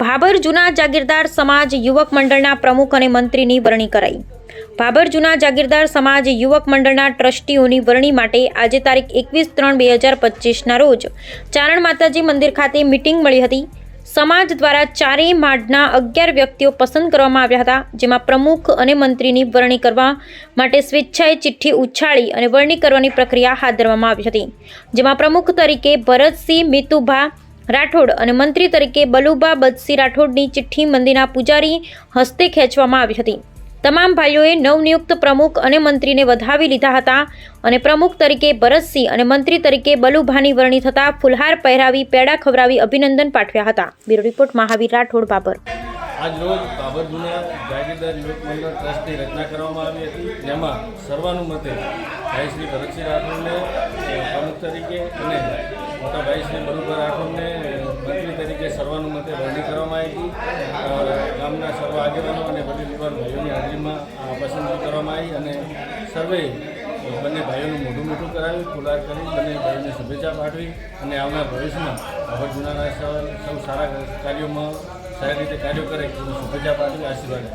ભાભર જૂના જાગીરદાર સમાજ યુવક મંડળના પ્રમુખ અને મંત્રીની વરણી કરાઈ. ભાભર જૂના જાગીરદાર સમાજ યુવક મંડળના ટ્રસ્ટીઓની વરણી માટે આજે તારીખ એકવીસ ત્રણ બે હજાર પચીસના રોજ ચારણ માતાજી મંદિર ખાતે મિટિંગ મળી હતી. સમાજ દ્વારા ચારેય માળના અગિયાર વ્યક્તિઓ પસંદ કરવામાં આવ્યા હતા, જેમાં પ્રમુખ અને મંત્રીની વરણી કરવા માટે સ્વેચ્છાએ ચિઠ્ઠી ઉછાળી અને વરણી કરવાની પ્રક્રિયા હાથ ધરવામાં આવી હતી, જેમાં પ્રમુખ તરીકે ભરતસિંહ મિતુભા રાઠોડ અને મંત્રી તરીકે બલુબા બદસી રાઠોડની ચિઠ્ઠી મંદિરના પૂજારી હસ્તે ખેંચવામાં આવી હતી. તમામ ભાઈઓએ નવનિયુક્ત પ્રમુખ અને મંત્રીને વધાવી લીધા હતા અને પ્રમુખ તરીકે ભરતસિંહ અને મંત્રી તરીકે બલુભાની વરણી થતા ફુલહાર પહેરાવી, પેડા ખવડાવી અભિનંદન પાઠવ્યા હતા. Bureau report, Mahavir Rathod, Babar. આજ રોજ બાબર જાગીરદાર યુવક મંડળ ટ્રસ્ટની રચના કરવામાં આવી હતી. જેમાં સર્વાનુમતે ભાઈ શ્રી ભરતસિંહ રાઠોડને પ્રમુખ તરીકે અને મોટા ભાઈ શ્રી બરુભા રાઠોડને સર્વાનુમતે વરણી કરવામાં આવી ગામના સર્વ આગેવાનો અને વડીલ યુવાન ભાઈઓની હાજરીમાં પસંદગી કરવામાં આવી અને સર્વે બંને ભાઈઓનું મોઢું મોઢું કરાવ્યું, ફુલાર કરી, બંને ભાઈઓને શુભેચ્છા પાઠવી અને આવનાર ભવિષ્યમાં બાબર જૂનાના સૌ સારા કાર્યોમાં સારી રીતે કાર્યો કરે શુભેચ્છા પાઠવી, આશીર્વાદ